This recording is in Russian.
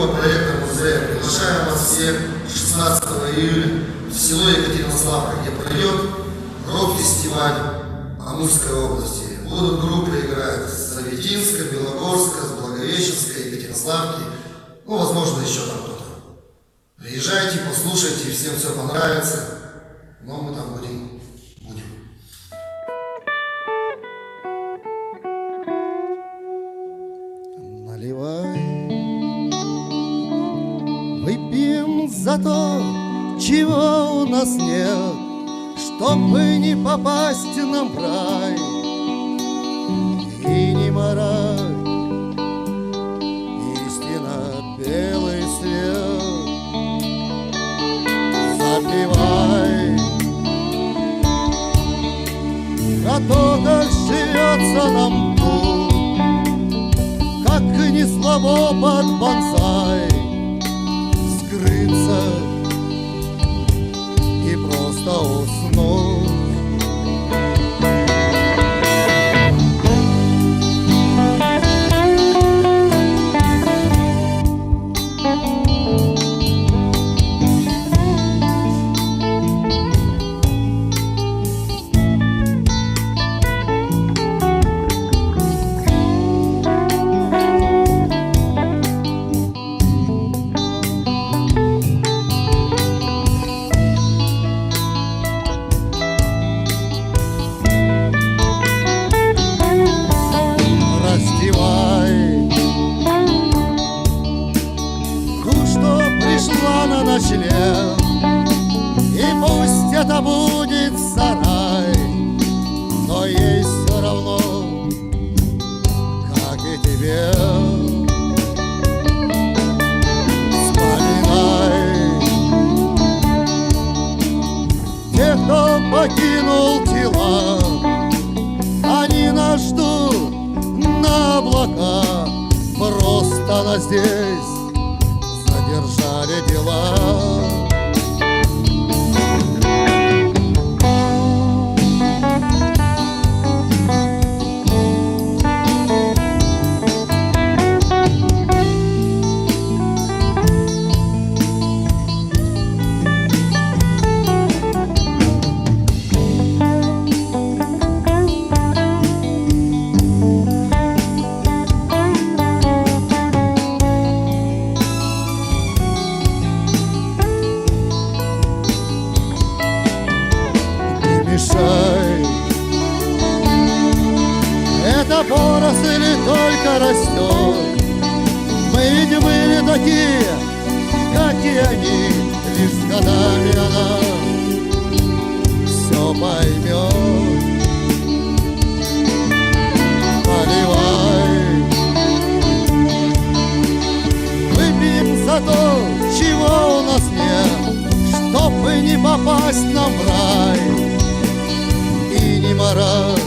нового проекта музея. Приглашаем вас всех 16 июля в село Екатеринославка, где пройдет рок-фестиваль Амурской области. Будут группы играть с Заветинска, Белогорска, с Благовещенска, Екатеринославки, ну, возможно, еще там кто-то. Приезжайте, послушайте, всем все понравится, но мы там будем. За то, чего у нас нет, Чтобы не попасть нам в рай и не морай. Истина белый свет, запивай. Про то, как живется нам тут, как не слабо под бонсай ночлег И пусть это будет сарай Но ей все равно, как и тебе. Вспоминай Тех, кто покинул тела они нас ждут на облака Просто нас здесь дела Эта поросль только растет Мы ведь были такие, как и они Лишь с годами она все поймет Поливай. Выпьем за то, чего у нас нет Чтобы не попасть нам в рай. И не морать